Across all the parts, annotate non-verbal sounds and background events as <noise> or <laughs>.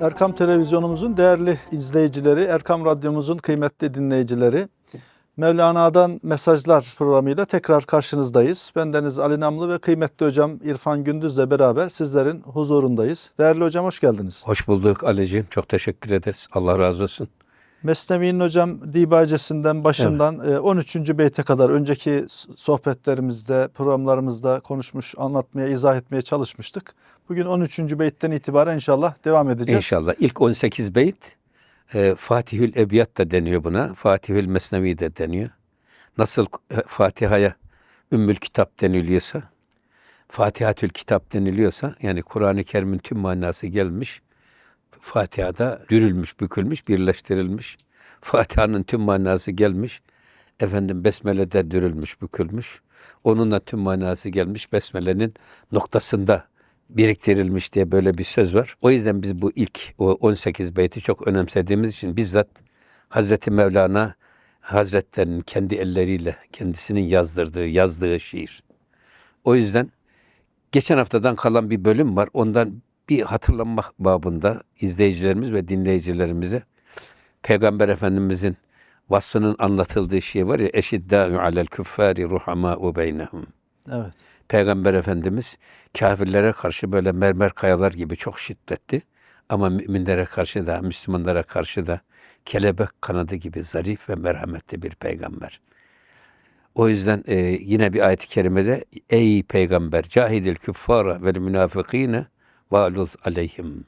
Erkam Televizyonumuzun değerli izleyicileri, Erkam Radyomuzun kıymetli dinleyicileri, Mevlana'dan Mesajlar programıyla tekrar karşınızdayız. Bendeniz Ali Namlı ve kıymetli hocam İrfan Gündüz'le beraber sizlerin huzurundayız. Değerli hocam hoş geldiniz. Hoş bulduk Ali'ciğim. Çok teşekkür ederiz. Allah razı olsun. Mesnevi'nin hocam dibacesinden başından e, 13. beyte kadar önceki sohbetlerimizde, programlarımızda konuşmuş, anlatmaya, izah etmeye çalışmıştık. Bugün 13. beytten itibaren inşallah devam edeceğiz. İnşallah. İlk 18 beyt e, Fatihül Ebiyat da deniyor buna. Fatihül Mesnevi de deniyor. Nasıl e, Fatiha'ya Ümmül Kitap deniliyorsa, Fatihatül Kitap deniliyorsa yani Kur'an-ı Kerim'in tüm manası gelmiş. Fatiha'da dürülmüş, bükülmüş, birleştirilmiş. Fatiha'nın tüm manası gelmiş. Efendim Besmele'de dürülmüş, bükülmüş. Onun da tüm manası gelmiş. Besmele'nin noktasında biriktirilmiş diye böyle bir söz var. O yüzden biz bu ilk o 18 beyti çok önemsediğimiz için bizzat Hazreti Mevlana Hazretlerinin kendi elleriyle kendisinin yazdırdığı, yazdığı şiir. O yüzden geçen haftadan kalan bir bölüm var. Ondan bir hatırlanmak babında izleyicilerimiz ve dinleyicilerimize Peygamber Efendimizin vasfının anlatıldığı şey var ya eşiddâ'u alel küffâri ruhamâ'u beynehum. Evet. Peygamber Efendimiz kafirlere karşı böyle mermer kayalar gibi çok şiddetli ama müminlere karşı da Müslümanlara karşı da kelebek kanadı gibi zarif ve merhametli bir peygamber. O yüzden e, yine bir ayet-i kerimede ey peygamber cahidil küffara vel münafıkine valuz aleyhim.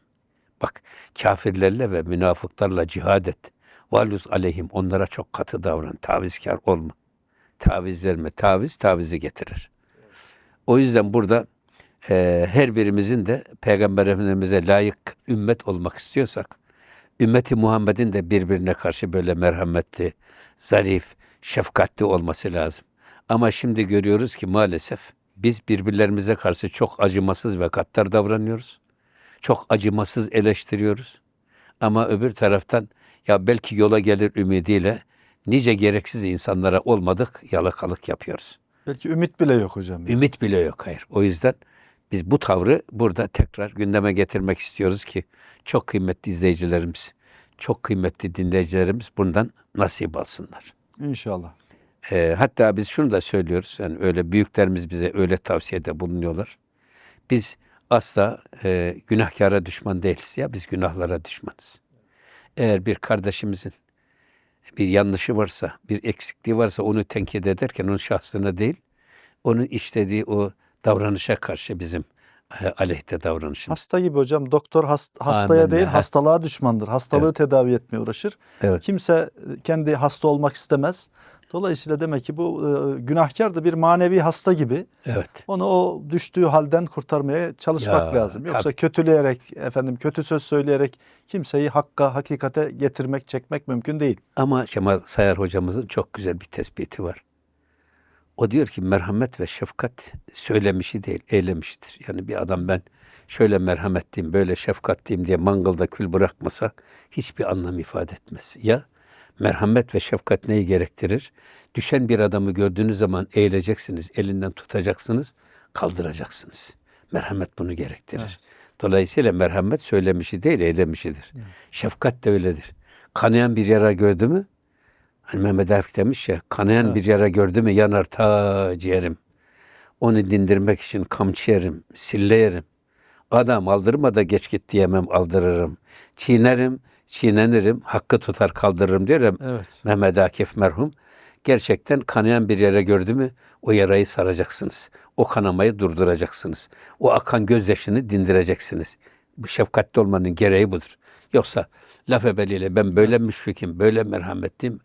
Bak kafirlerle ve münafıklarla cihad et. Valuz aleyhim onlara çok katı davran. Tavizkar olma. Taviz verme. Taviz tavizi getirir. O yüzden burada e, her birimizin de Peygamber Efendimiz'e layık ümmet olmak istiyorsak, ümmeti Muhammed'in de birbirine karşı böyle merhametli, zarif, şefkatli olması lazım. Ama şimdi görüyoruz ki maalesef biz birbirlerimize karşı çok acımasız ve kattar davranıyoruz. Çok acımasız eleştiriyoruz. Ama öbür taraftan ya belki yola gelir ümidiyle nice gereksiz insanlara olmadık yalakalık yapıyoruz. Belki ümit bile yok hocam. Ümit bile yok hayır. O yüzden biz bu tavrı burada tekrar gündeme getirmek istiyoruz ki çok kıymetli izleyicilerimiz, çok kıymetli dinleyicilerimiz bundan nasip alsınlar. İnşallah. Ee, hatta biz şunu da söylüyoruz. Yani öyle büyüklerimiz bize öyle tavsiyede bulunuyorlar. Biz asla e, günahkara düşman değiliz ya biz günahlara düşmanız. Eğer bir kardeşimizin bir yanlışı varsa, bir eksikliği varsa onu tenkit ederken onun şahsına değil, onun işlediği o davranışa karşı bizim e, aleyhte davranışımız. Hasta gibi hocam. Doktor hast- hastaya Amenna. değil Ha. hastalığa düşmandır. Hastalığı tedavi etmeye uğraşır. Evet. Kimse kendi hasta olmak istemez. Dolayısıyla demek ki bu e, günahkar da bir manevi hasta gibi. Evet. Onu o düştüğü halden kurtarmaya çalışmak Ya, lazım. Yoksa tabii. kötüleyerek, efendim kötü söz söyleyerek kimseyi hakka, hakikate getirmek, çekmek mümkün değil. Ama Kemal Sayar hocamızın çok güzel bir tespiti var. O diyor ki merhamet ve şefkat söylemişi değil, eylemiştir. Yani bir adam ben şöyle merhametliyim, böyle şefkatliyim diye mangalda kül bırakmasa hiçbir anlam ifade etmez. Ya merhamet ve şefkat neyi gerektirir? Düşen bir adamı gördüğünüz zaman eğileceksiniz, elinden tutacaksınız, kaldıracaksınız. Merhamet bunu gerektirir. Dolayısıyla merhamet söylemişi değil, eylemişidir. Şefkat de öyledir. Kanayan bir yara gördü mü? Hani Mehmet Akif demiş ya, kanayan Evet. bir yara gördü mü yanar ta ciğerim. Onu dindirmek için kamçı yerim, sille yerim. Adam aldırma da geç git diyemem aldırırım. Çiğnerim, çiğnenirim, hakkı tutar kaldırırım diyor ya Evet. Mehmet Akif merhum. Gerçekten kanayan bir yere gördü mü o yarayı saracaksınız. O kanamayı durduracaksınız. O akan gözyaşını dindireceksiniz. Bu şefkatli olmanın gereği budur. Yoksa laf ebeliyle ben böyle müşfikim, böyle merhametliyim.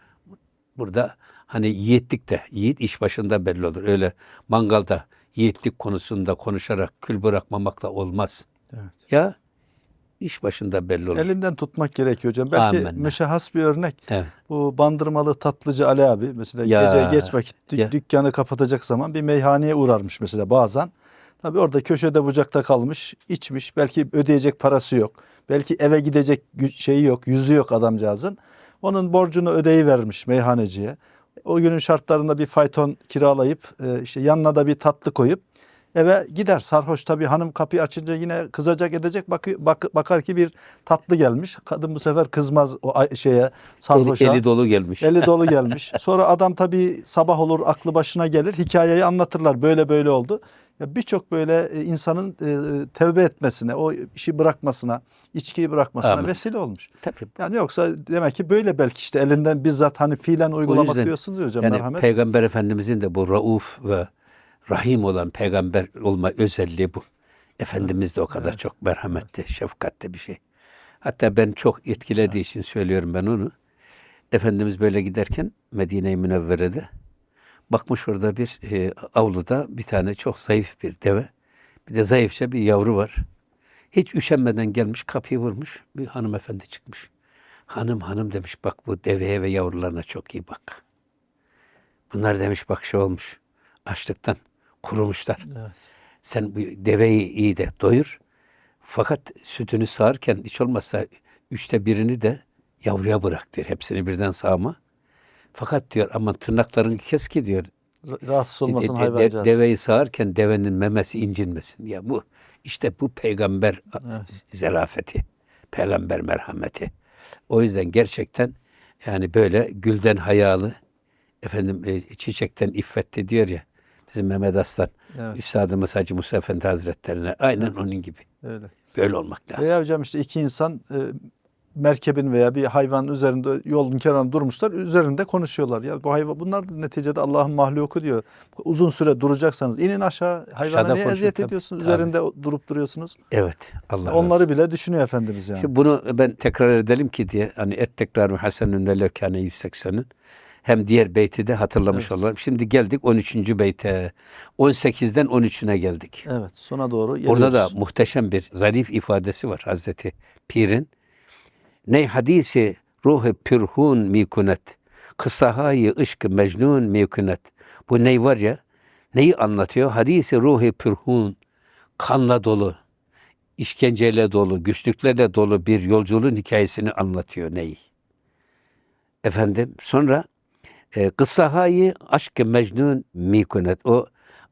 Burada hani yiğitlik de, yiğit iş başında belli olur. Öyle mangalda yiğitlik konusunda konuşarak kül bırakmamakla olmaz. Evet. Ya iş başında belli olur. Elinden tutmak gerekiyor hocam. Belki Amenna. müşahhas bir örnek. Evet. Bu bandırmalı tatlıcı Ali abi mesela Ya, gece geç vakit dük- ya. dükkanı kapatacak zaman bir meyhaneye uğrarmış mesela bazen. Tabii orada köşede bucakta kalmış, içmiş. Belki ödeyecek parası yok. Belki eve gidecek şeyi yok, yüzü yok adamcağızın. Onun borcunu ödeyivermiş meyhaneciye. O günün şartlarında bir fayton kiralayıp e, işte yanına da bir tatlı koyup eve gider. Sarhoş tabii hanım kapıyı açınca yine kızacak edecek bakı- bak- bakar ki bir tatlı gelmiş. Kadın bu sefer kızmaz o şeye Eli, sarhoşa. eli dolu gelmiş. Eli dolu gelmiş. <laughs> Sonra adam tabii sabah olur aklı başına gelir. Hikayeyi anlatırlar. Böyle böyle oldu. Ya birçok böyle e, insanın e, tevbe etmesine, o işi bırakmasına, içkiyi bırakmasına Amin. vesile olmuş. Tabii. Yani yoksa demek ki böyle belki işte elinden bizzat hani fiilen uygulamak yüzden diyorsunuz hocam Yani merhamet. Peygamber Efendimizin de bu rauf ve rahim olan peygamber olma özelliği bu. Efendimiz de o kadar çok merhametli, şefkatli bir şey. Hatta ben çok etkilediği için söylüyorum ben onu. Efendimiz böyle giderken Medine-i Münevvere'de bakmış orada bir e, avluda bir tane çok zayıf bir deve. Bir de zayıfça bir yavru var. Hiç üşenmeden gelmiş kapıyı vurmuş. Bir hanımefendi çıkmış. Hanım hanım demiş bak bu deveye ve yavrularına çok iyi bak. Bunlar demiş bak şey olmuş. Açlıktan kurumuşlar. Evet. Sen bu deveyi iyi de doyur. Fakat sütünü sağarken hiç olmazsa üçte birini de yavruya bırak diyor. Hepsini birden sağma. Fakat diyor ama tırnaklarını kes ki diyor. Ra- Rahatsız olmasın de- hayvancağız. deveyi sağarken devenin memesi incinmesin. Ya bu işte bu peygamber zerafeti. Peygamber merhameti. O yüzden gerçekten yani böyle gülden hayalı efendim e, çiçekten iffetli diyor ya bizim Mehmet Aslan Evet. Üstadımız Hacı Musa Efendi Hazretlerine aynen onun gibi. Öyle. Böyle olmak lazım. Veya hocam işte iki insan e, merkebin veya bir hayvanın üzerinde yolun kenarında durmuşlar. Üzerinde konuşuyorlar. Ya bu hayvan bunlar da neticede Allah'ın mahluku diyor. Uzun süre duracaksanız inin aşağı. Hayvana Aşağıda niye eziyet tabii, ediyorsunuz? tabii. Üzerinde durup duruyorsunuz. Evet. Allah razı Onları olsun. bile düşünüyor Efendimiz yani. Şimdi bunu ben tekrar edelim ki diye hani et tekrarı hasenün ve lekâne 180'ün hem diğer beyti de hatırlamış Evet. olalım. Şimdi geldik 13. beyte. 18'den 13'üne geldik. evet sona doğru Orada da geliyoruz. muhteşem bir zarif ifadesi var Hazreti Pir'in. Ney hadisi ruhu pürhun mikunet. Kıssahayı ışkı mecnun mikunet. Bu ney var ya, neyi anlatıyor? Hadisi ruhu pürhun, kanla dolu, işkenceyle dolu, güçlüklerle dolu bir yolculuğun hikayesini anlatıyor ney? Efendim sonra e, kıssahayı aşk-ı mecnun mikunet. O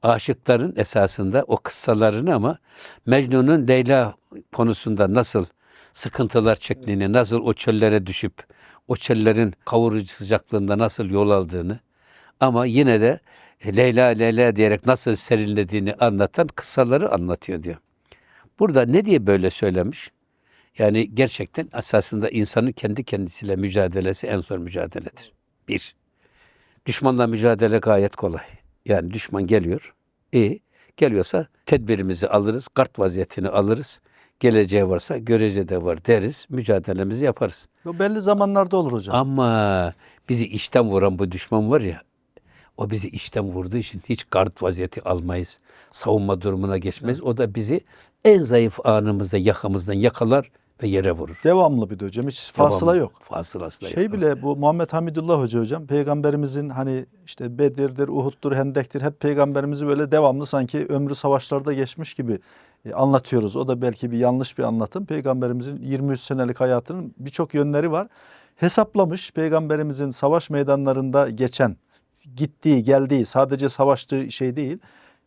aşıkların esasında o kıssalarını ama Mecnun'un Leyla konusunda nasıl sıkıntılar çektiğini, nasıl o çöllere düşüp o çöllerin kavurucu sıcaklığında nasıl yol aldığını ama yine de Leyla Leyla diyerek nasıl serinlediğini anlatan kıssaları anlatıyor diyor. Burada ne diye böyle söylemiş? Yani gerçekten esasında insanın kendi kendisiyle mücadelesi en zor mücadeledir. Bir, düşmanla mücadele gayet kolay. Yani düşman geliyor, iyi. Geliyorsa tedbirimizi alırız, kart vaziyetini alırız. Geleceği varsa görece de var deriz, mücadelemizi yaparız. Bu belli zamanlarda olur hocam. Ama bizi içten vuran bu düşman var ya, o bizi içten vurduğu için hiç kart vaziyeti almayız. Savunma durumuna geçmeyiz. O da bizi en zayıf anımızda yakamızdan yakalar ve yere vurur. Devamlı bir de hocam. Hiç fasıla Devamlı. yok. Fasılası da Şey yok. bile bu Muhammed Hamidullah Hoca hocam peygamberimizin hani işte Bedir'dir, Uhud'dur, Hendek'tir hep peygamberimizi böyle devamlı sanki ömrü savaşlarda geçmiş gibi e, anlatıyoruz. O da belki bir yanlış bir anlatım. Peygamberimizin 23 senelik hayatının birçok yönleri var. Hesaplamış peygamberimizin savaş meydanlarında geçen, gittiği, geldiği, sadece savaştığı şey değil.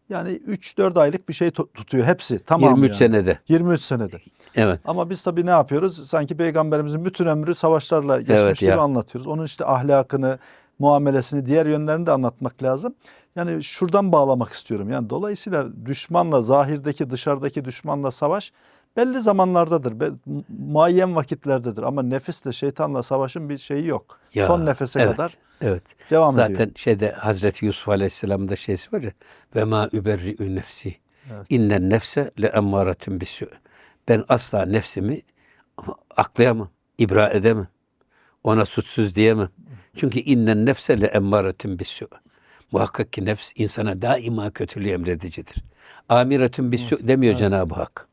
Yani 3-4 aylık bir şey tu- tutuyor hepsi. Tamam 23 yani. senede. 23 senede. Evet. Ama biz tabii ne yapıyoruz? Sanki peygamberimizin bütün ömrü savaşlarla geçmiş Evet gibi ya. anlatıyoruz. Onun işte ahlakını, muamelesini, diğer yönlerini de anlatmak lazım. Yani şuradan bağlamak istiyorum. Yani dolayısıyla düşmanla, zahirdeki, dışarıdaki düşmanla savaş belli zamanlardadır. be- mu- muayyen vakitlerdedir. Ama nefisle, şeytanla savaşın bir şeyi yok. Ya, Son nefese evet, kadar Evet. devam Zaten ediyor. şeyde Hazreti Yusuf Aleyhisselam'da şeysi var ya ve ma überri'ü nefsi. Evet. İnnen nefse le emmâretun bisû. Ben asla nefsimi aklayamam, ibra edemem. Ona suçsuz diyemem. Çünkü innen nefse le emmâretun bisû. Muhakkak ki nefs insana daima kötülüğü emredicidir. Amiretun bisû demiyor Cenab-ı Hak.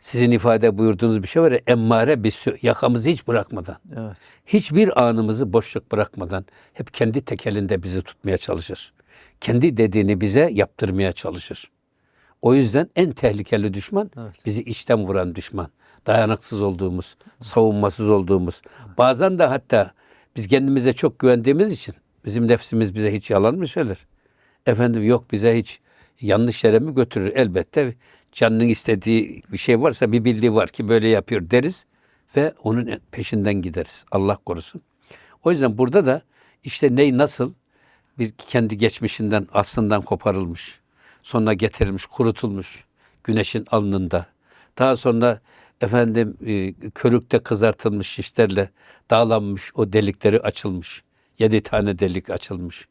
Sizin ifade buyurduğunuz bir şey var ya emmare bisû. Yakamızı hiç bırakmadan Evet. hiçbir anımızı boşluk bırakmadan hep kendi tekelinde bizi tutmaya çalışır. Kendi dediğini bize yaptırmaya çalışır. O yüzden en tehlikeli düşman Evet. bizi içten vuran düşman. Dayanıksız olduğumuz, savunmasız olduğumuz. Bazen de hatta biz kendimize çok güvendiğimiz için bizim nefsimiz bize hiç yalan mı söyler? Efendim yok bize hiç yanlış yere mi götürür? Elbette canının istediği bir şey varsa bir bildiği var ki böyle yapıyor deriz ve onun peşinden gideriz. Allah korusun. O yüzden burada da işte ney nasıl bir kendi geçmişinden aslından koparılmış, sonra getirilmiş, kurutulmuş güneşin alnında. Daha sonra efendim e, körükte kızartılmış şişlerle dağlanmış, o delikleri açılmış. Yedi tane delik açılmış.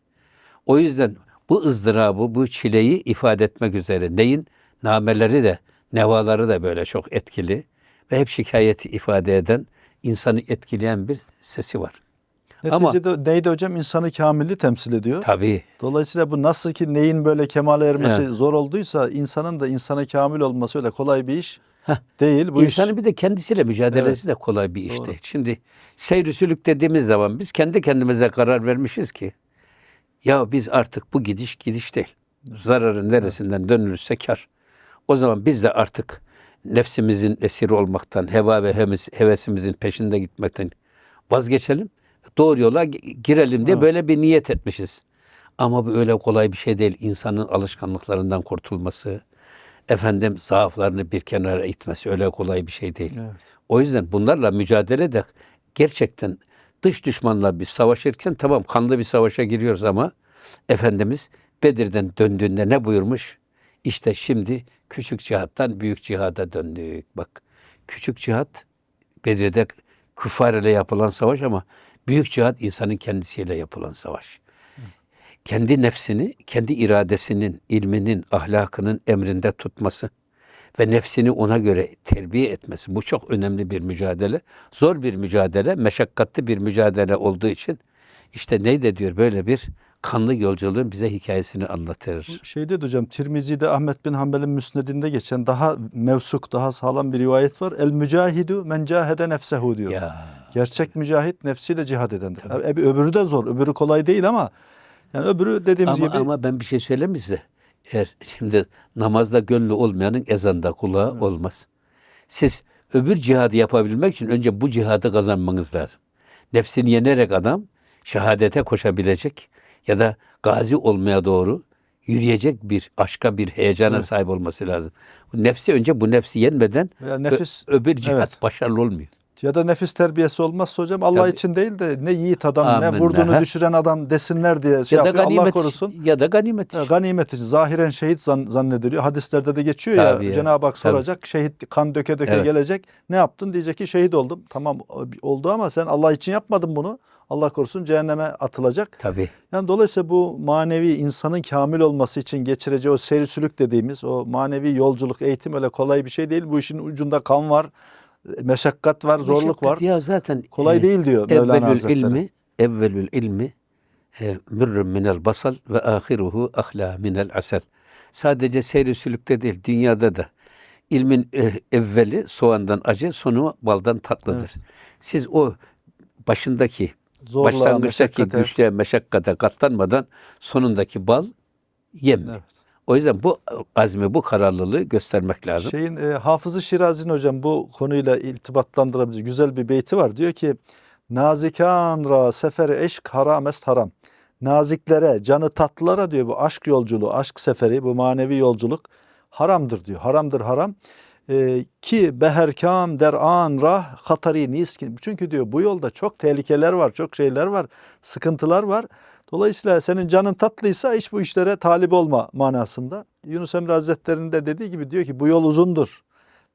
O yüzden bu ızdırabı, bu çileyi ifade etmek üzere neyin nameleri de, nevaları da böyle çok etkili ve hep şikayeti ifade eden, insanı etkileyen bir sesi var. Ama- Neticede neydi hocam? İnsanı kamili temsil ediyor. Tabii. Dolayısıyla bu nasıl ki neyin böyle kemale ermesi Evet. zor olduysa insanın da insana kamil olması öyle kolay bir iş Heh. değil. Bu İnsanın iş bir de kendisiyle mücadelesi de kolay bir iş Doğru. değil. Şimdi seyr sülük dediğimiz zaman biz kendi kendimize karar vermişiz ki ya biz artık bu gidiş gidiş değil. Zararın neresinden dönülürse kar. O zaman biz de artık nefsimizin esiri olmaktan, heva ve heves- hevesimizin peşinde gitmekten vazgeçelim. Doğru yola gi- girelim diye Evet. böyle bir niyet etmişiz. Ama bu öyle kolay bir şey değil. İnsanın alışkanlıklarından kurtulması, efendim zaaflarını bir kenara itmesi öyle kolay bir şey değil. Evet. O yüzden bunlarla mücadele de gerçekten dış düşmanla bir savaşırken tamam kanlı bir savaşa giriyoruz ama Efendimiz Bedir'den döndüğünde ne buyurmuş? İşte şimdi küçük cihattan büyük cihada döndük. Bak küçük cihat Bedir'de küffar ile yapılan savaş ama büyük cihat insanın kendisiyle yapılan savaş. Kendi nefsini, kendi iradesinin, ilminin, ahlakının emrinde tutması ve nefsini ona göre terbiye etmesi. Bu çok önemli bir mücadele. Zor bir mücadele, meşakkatli bir mücadele olduğu için işte neydi diyor böyle bir kanlı yolculuğun bize hikayesini anlatır. Şeyde de hocam Tirmizi'de Ahmet bin Hanbel'in müsnedinde geçen daha mevsuk, daha sağlam bir rivayet var. El mücahidu men cahede nefsehu diyor. Ya Gerçek mücahit nefsiyle cihad edendir. E, öbürü de zor. Öbürü kolay değil ama yani öbürü dediğimiz ama, gibi ama ben bir şey söyleyeyim size? Eğer şimdi namazda gönlü olmayanın ezanda kulağı olmaz. Siz öbür cihadı yapabilmek için önce bu cihadı kazanmanız lazım. Nefsini yenerek adam şehadete koşabilecek ya da gazi olmaya doğru yürüyecek bir aşka bir heyecana Evet. sahip olması lazım. Nefsi önce bu nefsi yenmeden veya nefis öbür cihat evet. başarılı olmuyor. Ya da nefis terbiyesi olmazsa hocam Allah Tabii. için değil de ne yiğit adam ne Amin. vurduğunu Aha. düşüren adam desinler diye şey ya da yapıyor. Allah korusun. ya da ganimet. Ya, ganimet için zahiren şehit zan, zannediliyor. Hadislerde de geçiyor Tabii ya, ya, Cenab-ı Hak tabii. soracak. Şehit kan döke döke Evet. gelecek. Ne yaptın? Diyecek ki şehit oldum. Tamam oldu ama sen Allah için yapmadın bunu. Allah korusun cehenneme atılacak. Tabii. Yani dolayısıyla bu manevi insanın kamil olması için geçireceği o seyri sülük dediğimiz o manevi yolculuk, eğitim öyle kolay bir şey değil. Bu işin ucunda kan var, meşakkat var, zorluk var. Meşakkat Ya zaten Kolay e, değil diyor Mevlana Evvelül Hazretleri. ilmi, evvelül ilmi e, mürrün minel basal ve ahiruhu ahla minel asel. Sadece seyri sülükte değil, dünyada da. ilmin e, evveli soğandan acı, sonu baldan tatlıdır. Siz o başındaki, Zorluğa, başlangıçtaki meşakkate. güçlüğe, meşakkate katlanmadan sonundaki bal yem. Evet. O yüzden bu azmi, bu kararlılığı göstermek lazım. Şeyin e, Hafızı Şirazi'nin hocam bu konuyla iltibatlandırabilecek güzel bir beyti var. Diyor ki Nazikan ra seferi eşk haram est haram. Naziklere, canı tatlılara diyor bu aşk yolculuğu, aşk seferi, bu manevi yolculuk haramdır diyor. Haramdır haram. E, ki beherkam der an rah hatari niskin. Çünkü diyor bu yolda çok tehlikeler var, çok şeyler var, sıkıntılar var. Dolayısıyla senin canın tatlıysa hiç bu işlere talip olma manasında. Yunus Emre Hazretleri'nin de dediği gibi diyor ki bu yol uzundur.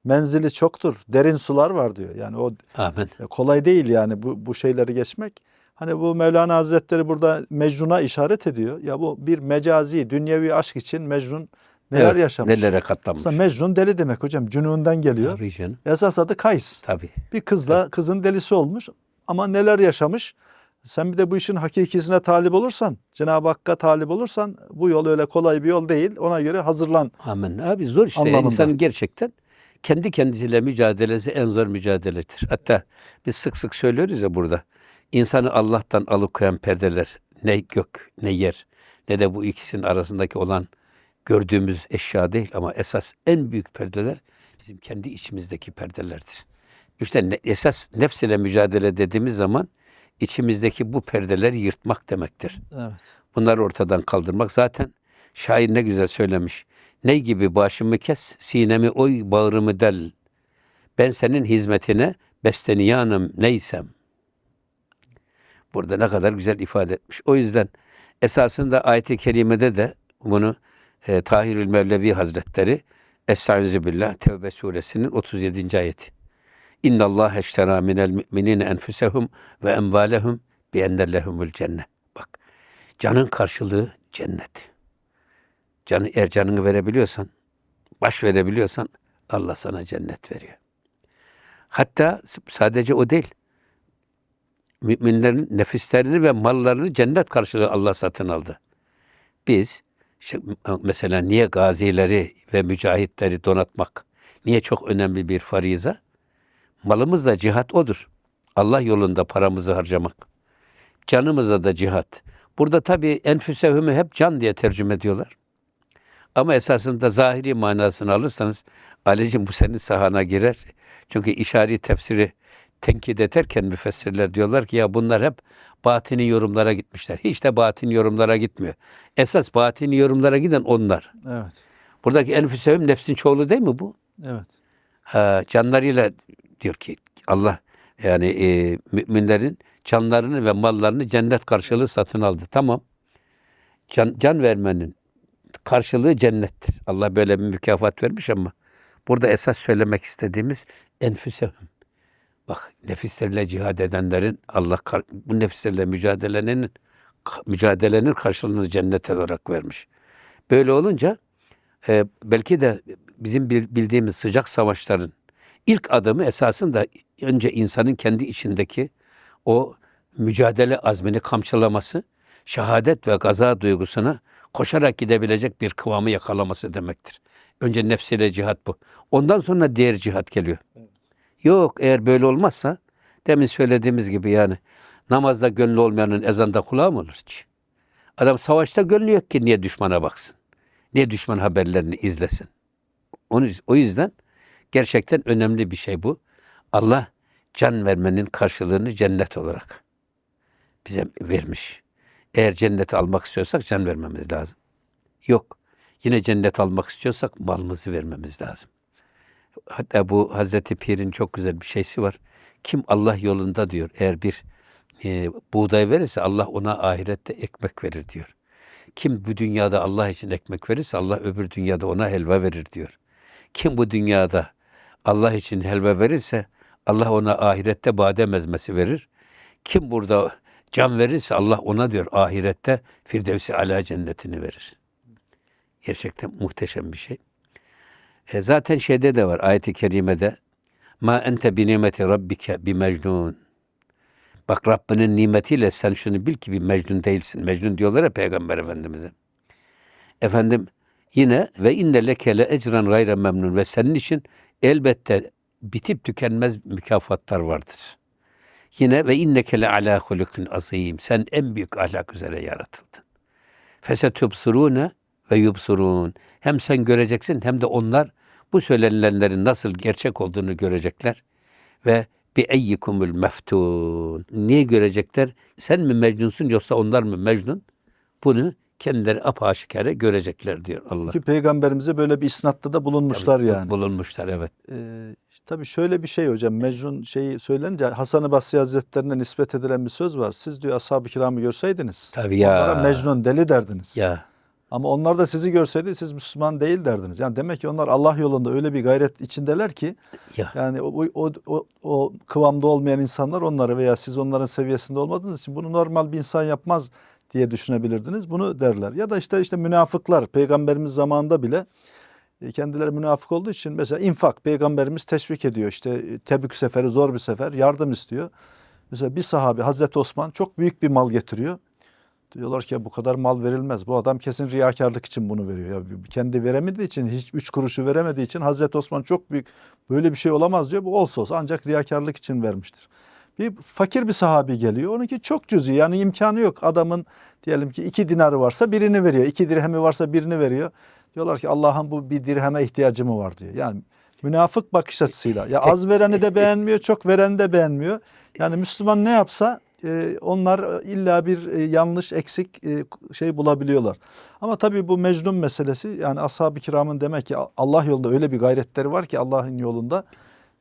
Menzili çoktur. Derin sular var diyor. Yani o Amin. kolay değil yani bu, bu şeyleri geçmek. Hani bu Mevlana Hazretleri burada Mecnun'a işaret ediyor. Ya bu bir mecazi, dünyevi aşk için Mecnun neler Evet, yaşamış. Nelere katlanmış. Aslında Mecnun deli demek hocam. Cünundan geliyor. Tabii canım. Esas adı Kays. Tabii. Bir kızla kızın delisi olmuş ama neler yaşamış. Sen bir de bu işin hakikisine talip olursan, Cenab-ı Hakk'a talip olursan bu yol öyle kolay bir yol değil. Ona göre hazırlan. Amin. Abi zor işte. Anlamında. İnsanın gerçekten kendi kendisiyle mücadelesi en zor mücadeledir. Hatta biz sık sık söylüyoruz ya burada. İnsanı Allah'tan alıkoyan perdeler ne gök ne yer ne de bu ikisinin arasındaki olan gördüğümüz eşya değil ama esas en büyük perdeler bizim kendi içimizdeki perdelerdir. İşte ne- esas nefs ile mücadele dediğimiz zaman içimizdeki bu perdeleri yırtmak demektir. Evet. Bunları ortadan kaldırmak zaten Şair ne güzel söylemiş. Ney gibi başımı kes, sinemi oy, bağrımı del. Ben senin hizmetine besteniyanım neysem. Burada ne kadar güzel ifade etmiş. O yüzden esasında ayet-i kerimede de bunu e, Tahirül Mevlevi Hazretleri Estaizu billah Tevbe suresinin 37. ayeti. İnna Allah eştera minel müminine enfusehum ve emvalehum bi enne lehumul cennet. Bak canın karşılığı cennet. Canı, eğer canını verebiliyorsan, baş verebiliyorsan Allah sana cennet veriyor. Hatta sadece o değil. Müminlerin nefislerini ve mallarını cennet karşılığı Allah satın aldı. Biz işte mesela niye gazileri ve mücahitleri donatmak niye çok önemli bir fariza? Malımız da cihat odur. Allah yolunda paramızı harcamak. Canımıza da cihat. Burada tabii enfüsehümü hep can diye tercüme ediyorlar. Ama esasında zahiri manasını alırsanız Ali'cim bu senin sahana girer. Çünkü işari tefsiri tenkit ederken müfessirler diyorlar ki ya bunlar hep batini yorumlara gitmişler. Hiç de batini yorumlara gitmiyor. Esas batini yorumlara giden onlar. Evet. Buradaki enfüsehüm nefsin çoğulu değil mi bu? Evet. Ha, canlarıyla diyor ki Allah yani e, müminlerin canlarını ve mallarını cennet karşılığı satın aldı. Tamam. Can, can vermenin karşılığı cennettir. Allah böyle bir mükafat vermiş ama burada esas söylemek istediğimiz enfüsehüm. Bak nefislerle cihad edenlerin Allah bu nefislerle mücadelenin mücadelenin karşılığını cennet olarak vermiş. Böyle olunca e, belki de bizim bil- bildiğimiz sıcak savaşların ilk adımı esasında önce insanın kendi içindeki o mücadele azmini kamçılaması, şehadet ve gaza duygusuna koşarak gidebilecek bir kıvamı yakalaması demektir. Önce nefsiyle cihat bu. Ondan sonra diğer cihat geliyor. Yok eğer böyle olmazsa demin söylediğimiz gibi yani namazda gönlü olmayanın ezanda kulağı mı olur hiç? Adam savaşta gönlü yok ki niye düşmana baksın? Niye düşman haberlerini izlesin? Onu, o yüzden gerçekten önemli bir şey bu. Allah can vermenin karşılığını cennet olarak bize vermiş. Eğer cenneti almak istiyorsak can vermemiz lazım. Yok. Yine cennet almak istiyorsak malımızı vermemiz lazım. Hatta bu Hazreti Pir'in çok güzel bir şeysi var. Kim Allah yolunda diyor eğer bir e, buğday verirse Allah ona ahirette ekmek verir diyor. Kim bu dünyada Allah için ekmek verirse Allah öbür dünyada ona helva verir diyor. Kim bu dünyada Allah için helva verirse Allah ona ahirette badem ezmesi verir. Kim burada can verirse Allah ona diyor ahirette Firdevsi ala cennetini verir. Gerçekten muhteşem bir şey. E zaten şeyde de var ayet-i kerimede ma ente bi nimeti rabbike bi mecnun. Bak Rabbinin nimetiyle sen şunu bil ki bir mecnun değilsin. Mecnun diyorlar ya Peygamber Efendimiz'e. Efendim yine ve inne leke le ecran gayre memnun ve senin için elbette bitip tükenmez mükafatlar vardır. Yine ve inneke le ala hulukin azim. Sen en büyük ahlak üzere yaratıldın. Fesetubsurune ve yubsurun. Hem sen göreceksin hem de onlar bu söylenilenlerin nasıl gerçek olduğunu görecekler. Ve bi eyyikumul meftun. Niye görecekler? Sen mi mecnunsun yoksa onlar mı mecnun? Bunu kendileri apaşikare görecekler diyor Allah. Ki peygamberimize böyle bir isnatta da bulunmuşlar Tabii, yani. Bulunmuşlar evet. Ee, tabii şöyle bir şey hocam. Mecnun şeyi söylenince Hasan-ı Basri Hazretlerine nispet edilen bir söz var. Siz diyor ashab-ı kiramı görseydiniz. Tabii ya. Onlara Mecnun deli derdiniz. Ya Ama onlar da sizi görseydi siz Müslüman değil derdiniz. Yani demek ki onlar Allah yolunda öyle bir gayret içindeler ki ya yani o, o, o, o kıvamda olmayan insanlar onları veya siz onların seviyesinde olmadığınız için bunu normal bir insan yapmaz diye düşünebilirdiniz. Bunu derler. Ya da işte işte münafıklar peygamberimiz zamanında bile e, kendileri münafık olduğu için mesela infak peygamberimiz teşvik ediyor. İşte e, Tebük seferi zor bir sefer yardım istiyor. Mesela bir sahabe Hazreti Osman çok büyük bir mal getiriyor. Diyorlar ki bu kadar mal verilmez. Bu adam kesin riyakarlık için bunu veriyor. Ya kendi veremediği için hiç üç kuruşu veremediği için Hazreti Osman çok büyük böyle bir şey olamaz diyor. Bu olsa olsa ancak riyakarlık için vermiştir. Bir fakir bir sahabi geliyor. Onunki çok cüzi yani imkanı yok. Adamın diyelim ki iki dinarı varsa birini veriyor. iki dirhemi varsa birini veriyor. Diyorlar ki Allah'ın bu bir dirheme ihtiyacı mı var diyor. Yani münafık bakış açısıyla. Ya az vereni de beğenmiyor, çok vereni de beğenmiyor. Yani Müslüman ne yapsa e, onlar illa bir e, yanlış eksik e, şey bulabiliyorlar. Ama tabii bu Mecnun meselesi yani ashab-ı kiramın demek ki Allah yolunda öyle bir gayretleri var ki Allah'ın yolunda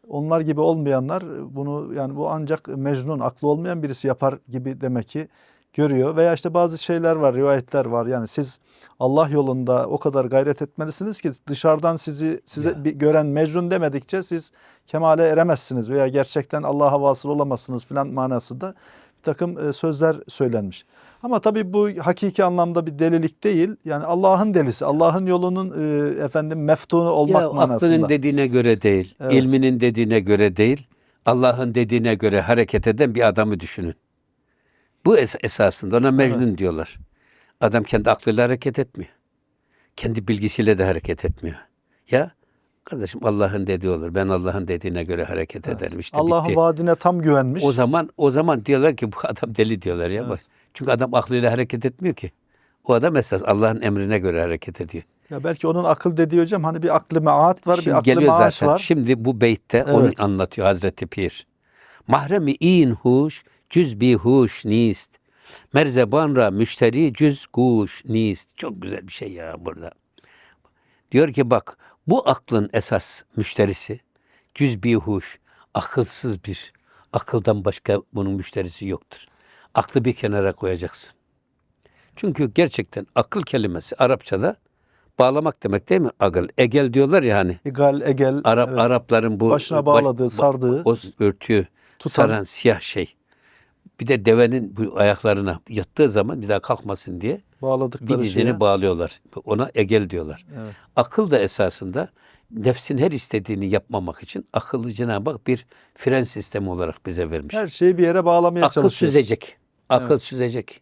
onlar gibi olmayanlar bunu yani bu ancak Mecnun aklı olmayan birisi yapar gibi demek ki görüyor. Veya işte bazı şeyler var, rivayetler var. Yani siz Allah yolunda o kadar gayret etmelisiniz ki dışarıdan sizi size Ya. bir gören Mecnun demedikçe siz kemale eremezsiniz veya gerçekten Allah'a vasıl olamazsınız filan manasında bir takım e, sözler söylenmiş. Ama tabii bu hakiki anlamda bir delilik değil. Yani Allah'ın delisi, Allah'ın yolunun e, efendim meftunu olmak ya manasında. aklının dediğine göre değil, Evet. ilminin dediğine göre değil, Allah'ın dediğine göre hareket eden bir adamı düşünün. Bu es- esasında ona Mecnun diyorlar. Adam kendi aklıyla hareket etmiyor. Kendi bilgisiyle de hareket etmiyor. Ya kardeşim Allah'ın dediği olur. Ben Allah'ın dediğine göre hareket ederim. İşte Allah'ın vaadine tam güvenmiş. O zaman o zaman diyorlar ki bu adam deli diyorlar ya. Bak. Çünkü adam aklıyla hareket etmiyor ki. O adam esas Allah'ın emrine göre hareket ediyor. Ya belki onun akıl dediği hocam hani bir aklı meat var, bir Şimdi aklı geliyor zaten. var. Şimdi bu beytte onu Evet. anlatıyor Hazreti Pir. Mahremi in huş, cüz bi huş nist. Merzeban ra müşteri cüz guş nist. Çok güzel bir şey ya burada. Diyor ki bak bu aklın esas müşterisi cüz bi huş, akılsız bir, akıldan başka bunun müşterisi yoktur. Aklı bir kenara koyacaksın. Çünkü gerçekten akıl kelimesi Arapçada bağlamak demek değil mi? Akıl. Egel diyorlar ya hani. Egal, egel, Arap evet. Arapların bu Başına bağladığı, sardığı. o örtüyü Tutan. saran siyah şey. Bir de devenin bu ayaklarına yattığı zaman bir daha kalkmasın diye bir dizini şeye. bağlıyorlar. Ona egel diyorlar. Evet. Akıl da esasında nefsin her istediğini yapmamak için akıllı Cenab-ı Hak bir fren sistemi olarak bize vermiş. Her şeyi bir yere bağlamaya Akıl çalışıyor. süzecek. Akıl süzecek.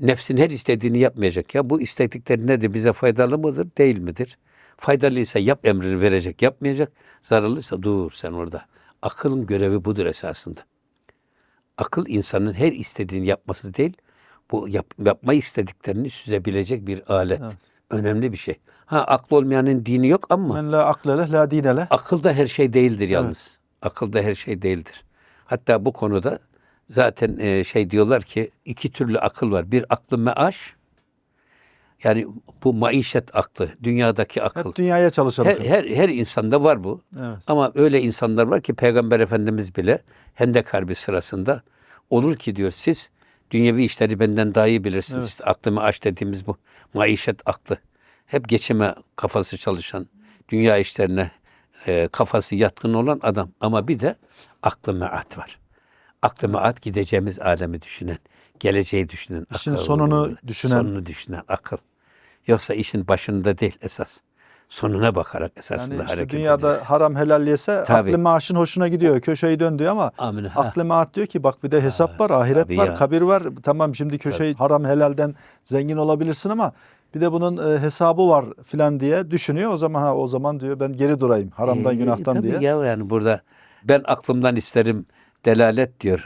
Nefsin her istediğini yapmayacak. Ya bu isteklikleri nedir? Bize faydalı mıdır? Değil midir? Faydalıysa yap emrini verecek, yapmayacak. Zararlıysa dur sen orada. Akılın görevi budur esasında. Akıl insanın her istediğini yapması değil, bu yap, yapma istediklerini süzebilecek bir alet. Önemli bir şey. Ha aklı olmayanın dini yok ama Men la aklele la dinele. Akıl da her şey değildir yalnız. Akıl da her şey değildir. Hatta bu konuda zaten e, şey diyorlar ki iki türlü akıl var. Bir aklı meaş yani bu maişet aklı, dünyadaki akıl. Hep dünyaya çalışalım. Her, her, her insanda var bu. Evet. Ama öyle insanlar var ki Peygamber Efendimiz bile Hendek Harbi sırasında olur ki diyor siz dünyevi işleri benden daha iyi bilirsiniz. Evet. İşte aklımı aç dediğimiz bu maişet aklı. Hep geçime kafası çalışan, dünya işlerine e, kafası yatkın olan adam. Ama bir de aklı meat var. Aklı meat gideceğimiz alemi düşünen, geleceği düşünen İşin akıl. sonunu düşünen. Sonunu düşünen akıl. Yoksa işin başında değil esas. Sonuna bakarak esasında Yani işte hareket dünyada edeceğiz. haram helal yese Tabii. aklı maaşın hoşuna gidiyor. Köşeyi döndü ama Amin. Ha. aklı maat diyor ki bak bir de hesap var, ahiret tabii var, ya. kabir var. Tamam şimdi köşeyi haram helalden zengin olabilirsin ama bir de bunun e, hesabı var filan diye düşünüyor. O zaman ha o zaman diyor ben geri durayım haramdan Ee, günahtan tabii diye. ya yani burada ben aklımdan isterim delalet diyor.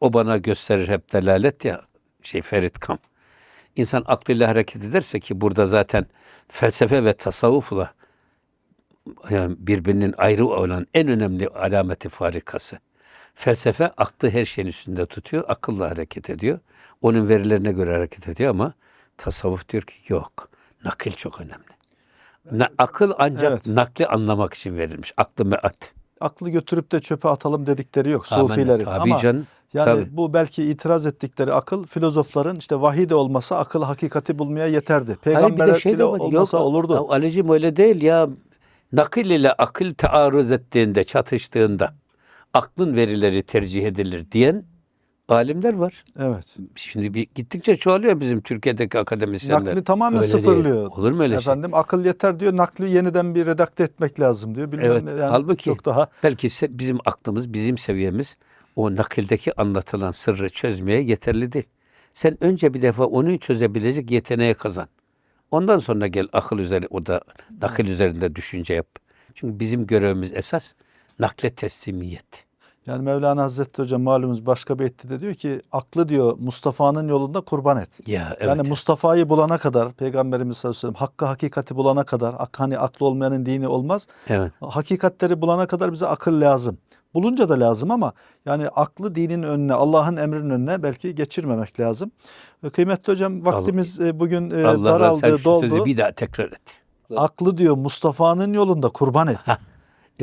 O bana gösterir hep delalet ya şey Ferit Kam. İnsan aklıyla hareket ederse ki burada zaten felsefe ve tasavvufla yani birbirinin ayrı olan en önemli alameti farikası. Felsefe aklı her şeyin üstünde tutuyor, akılla hareket ediyor. Onun verilerine göre hareket ediyor ama tasavvuf diyor ki yok. Nakil çok önemli. Na- akıl ancak Evet. nakli anlamak için verilmiş. Aklı meat. Aklı götürüp de çöpe atalım dedikleri yok Amen. sufilerin. Tabii ama canım. yani Tabii. bu belki itiraz ettikleri akıl filozofların işte vahiy de olmasa akıl hakikati bulmaya yeterdi. Hayır Peygamber bir de şey de bile var. olmasa Yok, olurdu. Ali'cim öyle değil ya. Nakil ile akıl taarruz ettiğinde, çatıştığında aklın verileri tercih edilir diyen alimler var. Evet. Şimdi bir, gittikçe çoğalıyor bizim Türkiye'deki akademisyenler. Nakli tamamen Öyle değil. sıfırlıyor. Olur mu öyle şey? Efendim akıl yeter diyor. Nakli yeniden bir redakte etmek lazım diyor. Bilmem Evet. ne, yani Halbuki çok daha belki bizim aklımız, bizim seviyemiz o nakildeki anlatılan sırrı çözmeye yeterli değil. Sen önce bir defa onu çözebilecek yeteneğe kazan. Ondan sonra gel akıl üzeri o da nakil üzerinde düşünce yap. Çünkü bizim görevimiz esas nakle teslimiyet. Yani Mevlana Hazretleri Hocam malumuz başka bir etti de diyor ki aklı diyor Mustafa'nın yolunda kurban et. Ya evet. Yani Mustafa'yı bulana kadar Peygamberimiz sallallahu aleyhi ve sellem hakkı hakikati bulana kadar hani aklı olmayanın dini olmaz. evet. Hakikatleri bulana kadar bize akıl lazım. Bulunca da lazım ama yani aklı dinin önüne, Allah'ın emrinin önüne belki geçirmemek lazım. E, Kıymetli hocam vaktimiz e, bugün e, Allah razı olsun. daraldı, Şu sözü doldu. bir daha tekrar et. Aklı diyor Mustafa'nın yolunda kurban et.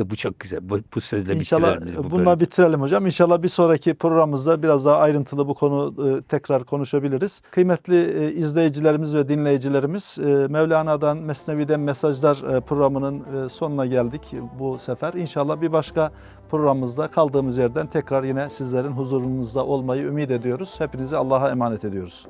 E, bu çok güzel. Bu, bu sözle İnşallah bitirelim bu bununla bölümü. bitirelim hocam. İnşallah bir sonraki programımızda biraz daha ayrıntılı bu konu e, tekrar konuşabiliriz. Kıymetli e, izleyicilerimiz ve dinleyicilerimiz e, Mevlana'dan Mesnevi'den Mesajlar e, programının e, sonuna geldik bu sefer. İnşallah bir başka programımızda kaldığımız yerden tekrar yine sizlerin huzurunuzda olmayı ümit ediyoruz. Hepinizi Allah'a emanet ediyoruz.